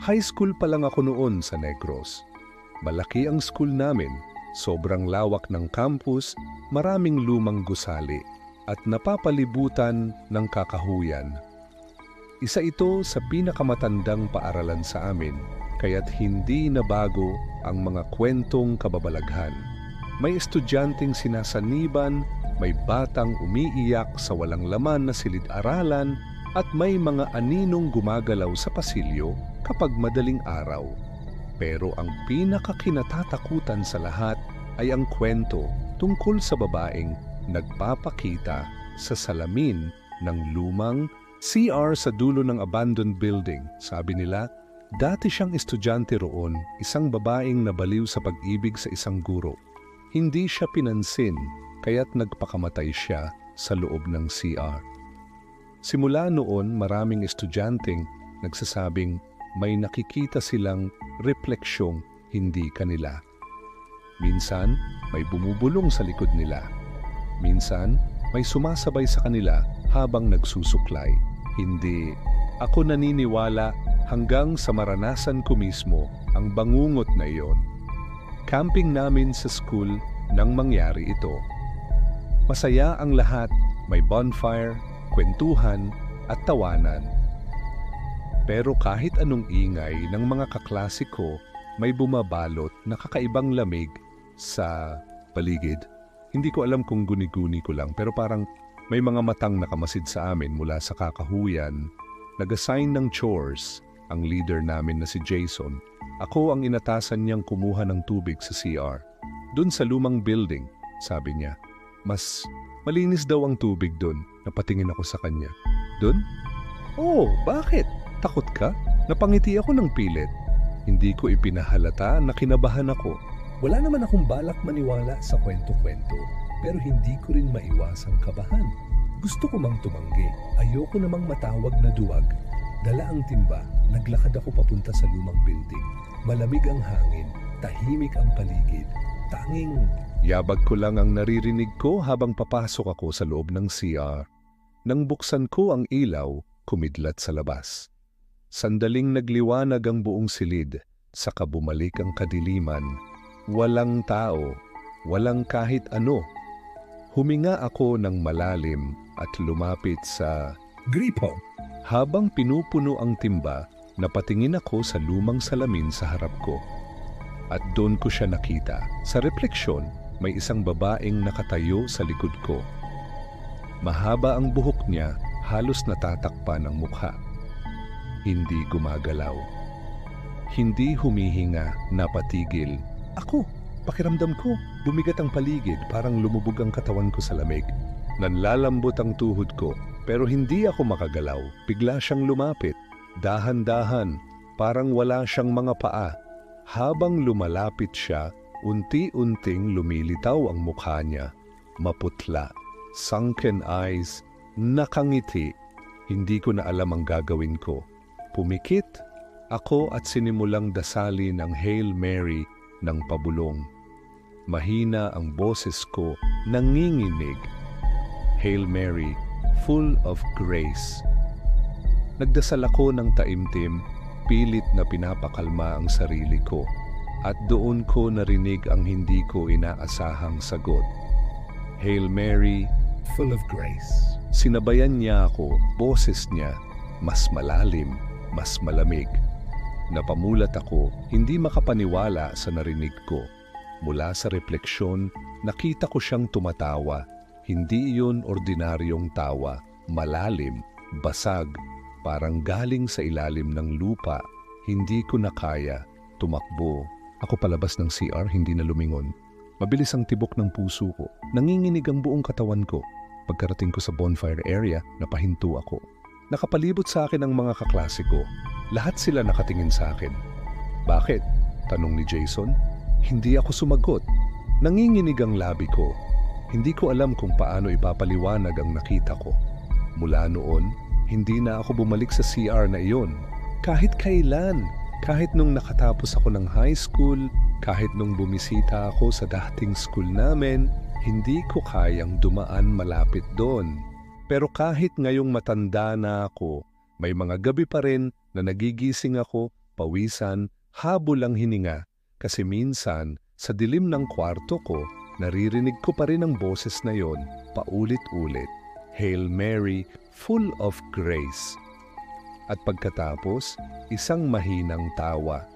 High school pa lang ako noon sa Negros. Malaki ang school namin, sobrang lawak ng campus, maraming lumang gusali, at napapalibutan ng kakahuyan. Isa ito sa pinakamatandang paaralan sa amin, kaya't hindi na bago ang mga kwentong kababalaghan. May estudyanteng sinasaniban, may batang umiiyak sa walang laman na silid-aralan, at may mga aninong gumagalaw sa pasilyo kapag madaling araw. Pero ang pinakakinatatakutan sa lahat ay ang kwento tungkol sa babaeng nagpapakita sa salamin ng lumang CR sa dulo ng abandoned building. Sabi nila, dati siyang estudyante roon, isang babaeng nabaliw sa pag-ibig sa isang guro. Hindi siya pinansin, kaya't nagpakamatay siya sa loob ng CR. Simula noon, maraming estudyanteng nagsasabing may nakikita silang refleksyong hindi kanila. Minsan, may bumubulong sa likod nila. Minsan, may sumasabay sa kanila habang nagsusuklay. Hindi, ako naniniwala hanggang sa maranasan ko mismo ang bangungot na iyon. Camping namin sa school nang mangyari ito. Masaya ang lahat, may bonfire, kwentuhan at tawanan. Pero kahit anong ingay ng mga kaklase ko, may bumabalot na kakaibang lamig sa paligid. Hindi ko alam kung guni-guni ko lang pero parang may mga matang nakamasid sa amin mula sa kakahuyan. Nag-assign ng chores ang leader namin na si Jason. Ako ang inatasan niyang kumuha ng tubig sa CR. Doon sa lumang building, sabi niya. Mas malinis daw ang tubig doon. Napatingin ako sa kanya. Doon? Oh, bakit? Takot ka? Napangiti ako ng pilit. Hindi ko ipinahalata na kinabahan ako. Wala naman akong balak maniwala sa kwento-kwento, pero hindi ko rin maiwasang kabahan. Gusto ko mang tumanggi, ayoko namang matawag na duwag. Dala ang timba, naglakad ako papunta sa lumang building. Malamig ang hangin, tahimik ang paligid. Tanging Yabag ko lang ang naririnig ko habang papasok ako sa loob ng CR. Nang buksan ko ang ilaw, kumidlat sa labas. Sandaling nagliwanag ang buong silid, saka bumalik ang kadiliman. Walang tao, walang kahit ano. Huminga ako ng malalim at lumapit sa... gripo, Habang pinupuno ang timba, napatingin ako sa lumang salamin sa harap ko. At doon ko siya nakita. Sa refleksyon, may isang babaeng nakatayo sa likod ko. Mahaba ang buhok niya, halos natatakpan ang mukha. Hindi gumagalaw. Hindi humihinga, napatigil. Ako, pakiramdam ko, bumigat ang paligid, parang lumubog ang katawan ko sa lamig. Nanlalambot ang tuhod ko, pero hindi ako makagalaw. Bigla siyang lumapit, dahan-dahan, parang wala siyang mga paa. Habang lumalapit siya, unti-unting lumilitaw ang mukha niya. Maputla, sunken eyes, nakangiti. Hindi ko na alam ang gagawin ko. Pumikit ako at sinimulang dasali ng Hail Mary ng pabulong. Mahina ang boses ko, nanginginig. Hail Mary, full of grace. Nagdasal ako ng taimtim, pilit na pinapakalma ang sarili ko at doon ko narinig ang hindi ko inaasahang sagot. Hail Mary, full of grace. Sinabayan niya ako, boses niya, mas malalim, mas malamig. Napamulat ako, hindi makapaniwala sa narinig ko. Mula sa refleksyon, nakita ko siyang tumatawa. Hindi iyon ordinaryong tawa, malalim, basag, parang galing sa ilalim ng lupa. Hindi ko na kaya, tumakbo. Ako palabas ng CR, hindi na lumingon. Mabilis ang tibok ng puso ko. Nanginginig ang buong katawan ko. Pagkarating ko sa bonfire area, napahinto ako. Nakapalibot sa akin ang mga kaklase ko. Lahat sila nakatingin sa akin. Bakit? Tanong ni Jason. Hindi ako sumagot. Nanginginig ang labi ko. Hindi ko alam kung paano ipapaliwanag ang nakita ko. Mula noon, hindi na ako bumalik sa CR na iyon. Kahit kailan, kahit nung nakatapos ako ng high school, kahit nung bumisita ako sa dating school namin, hindi ko kayang dumaan malapit doon. Pero kahit ngayong matanda na ako, may mga gabi pa rin na nagigising ako pinapawisan, habol ang hininga kasi minsan sa dilim ng kwarto ko, naririnig ko pa rin ang boses na yon paulit-ulit. Hail Mary, full of grace. At pagkatapos, isang mahinang tawa.